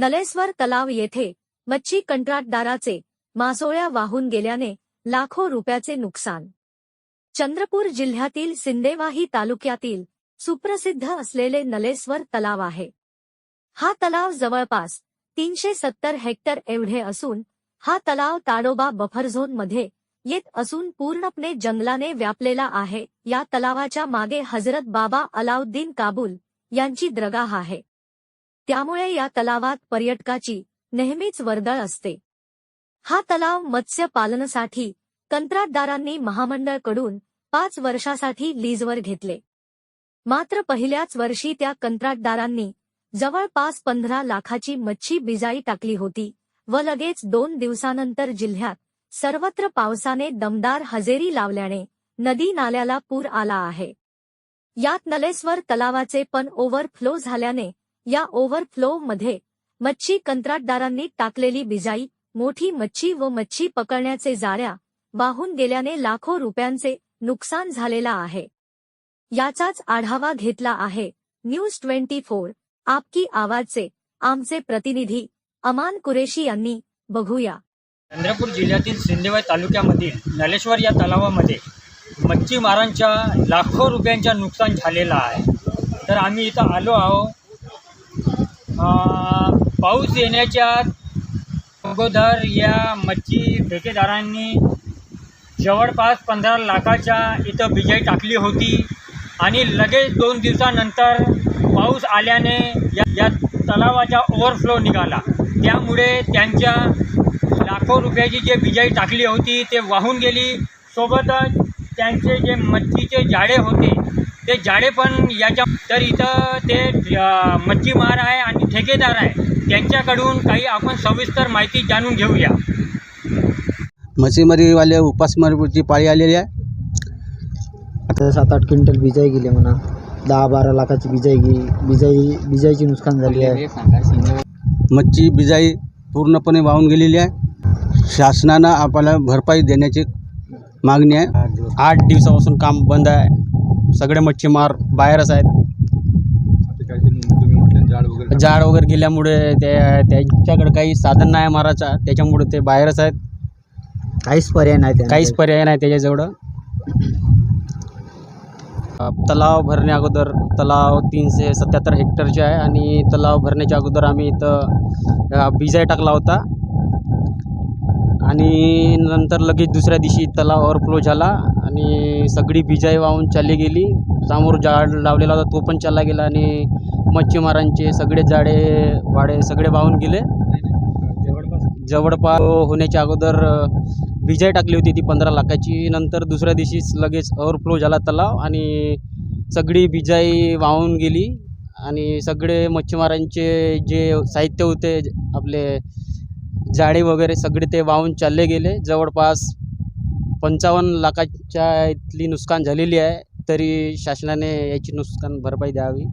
नलेश्वर तलाव येथे मच्छी कंत्राटदाराचे मासोळ्या वाहून गेल्याने लाखो रुपयाचे नुकसान. चंद्रपूर जिल्ह्यातील सिंदेवाही तालुक्यातील सुप्रसिद्ध असलेले नलेश्वर तलाव आहे. हा तलाव जवळपास तीनशे सत्तर हेक्टर एवढे असून हा तलाव ताडोबा बफर झोनमध्ये येत असून पूर्णपणे जंगलाने व्यापलेला आहे. या तलावाच्या मागे हजरत बाबा अलाउद्दीन काबूल यांची द्रगाह आहे. त्यामुळे या तलावात पर्यटकाची नेहमीच वर्दळ असते. हा तलाव मत्स्य पालनासाठी कंत्राटदारांनी महामंडळकडून पाच वर्षासाठी लीजवर घेतले. मात्र पहिल्याच वर्षी त्या कंत्राटदारांनी जवळपास पंधरा लाखाची मच्छी बिजाई टाकली होती व लगेच दोन दिवसानंतर जिल्ह्यात सर्वत्र पावसाने दमदार हजेरी लावल्याने नदी नाल्याला पूर आला आहे. यात नलेश्वर तलावाचे पण ओव्हरफ्लो झाल्याने या ओव्हरफ्लो मध्ये मच्छी कंत्राटदारांनी टाकलेली बिजाई मोठी मच्छी व मच्छी पकडण्याचे जाळ्या वाहून गेल्याने लाखो रुपयांचे नुकसान झालेला आहे. याचाच आढावा घेतला आहे. न्यूज ट्वेंटी फोर आपकी आवाजचे आमचे प्रतिनिधी अमान कुरेशी यांनी. बघूया. चंद्रपूर जिल्ह्यातील सिंदेवाई तालुक्यामधील नलेश्वर या तलावामध्ये मच्छीमारांच्या लाखो रुपयांच्या नुकसान झालेलं आहे. तर आम्ही इथं आलो आहोत. पाऊस येण्याच्या अगोदर या मच्छी ठेकेदारांनी जवळपास पंधरा लाखाच्या इथं बिजाई टाकली होती आणि लगेच दोन दिवसानंतर पाऊस आल्याने या या तलावाचा ओव्हरफ्लो निघाला. त्यामुळे त्यांच्या लाखो रुपयाची जे बिजाई टाकली होती ते वाहून गेली. सोबतच त्यांचे जे मच्छीचे जाळे होते ते जाळे पण याच्या तर इथं ते मच्छीमार आहे आणि ठेकेदार आहे. त्यांच्याकडून काही आपण सविस्तर माहिती जाणून घेऊया. मच्छीमारीवाले उपासमारीची पाळी आलेली आहे. आता सात आठ क्विंटल बिजाई गेली म्हणा. दहा बारा लाखाची बिजाई गेली बिजाई बिजाईची नुकसान झाली आहे. मच्छी बिजाई पूर्णपणे वाहून गेलेली आहे. शासनानं आपल्याला भरपाई देण्याची मागणी आहे. आठ दिवसापासून काम बंद आहे. सगळे मच्छीमार बाहेरच आहेत. जाळ वगैरे गेल्यामुळे ते त्यांच्याकडे काही साधन नाही मारायचा त्याच्यामुळे ते बाहेरच आहेत. काहीच पर्याय नाही. काहीच पर्याय नाही त्याच्याजवळ. तलाव भरण्या अगोदर तलाव तीनशे सत्याहत्तर हेक्टरचे आहे आणि तलाव भरण्याच्या अगोदर आम्ही इथं बिजाय टाकला होता. आणि नंतर लगेच दुसऱ्या दिवशी तलाव ओव्हरफ्लो झाला आणि सगळी बिजाई वाहून चालली गेली. समोर जाळ लावलेला होता तो पण चालला गेला आणि मच्छीमारांचे सगळे जाळे वाडे सगळे वाहून गेले. जवळपास होण्याच्या अगोदर भिजाई बिजाई टाकली होती ती पंधरा लाखाची. नंतर दुसऱ्या दिवशीच लगेच ओव्हरफ्लो झाला तलाव आणि सगळी बिजाई वाहून गेली. आणि सगळे मच्छीमारांचे जे साहित्य होते आपले झाडे वगैरे सगळे ते वाहून चालले गेले. जवळपास पंचावन्न लाखाच्या इथली नुकसान झालेली आहे. तरी शासनाने याची नुकसान भरपाई द्यावी.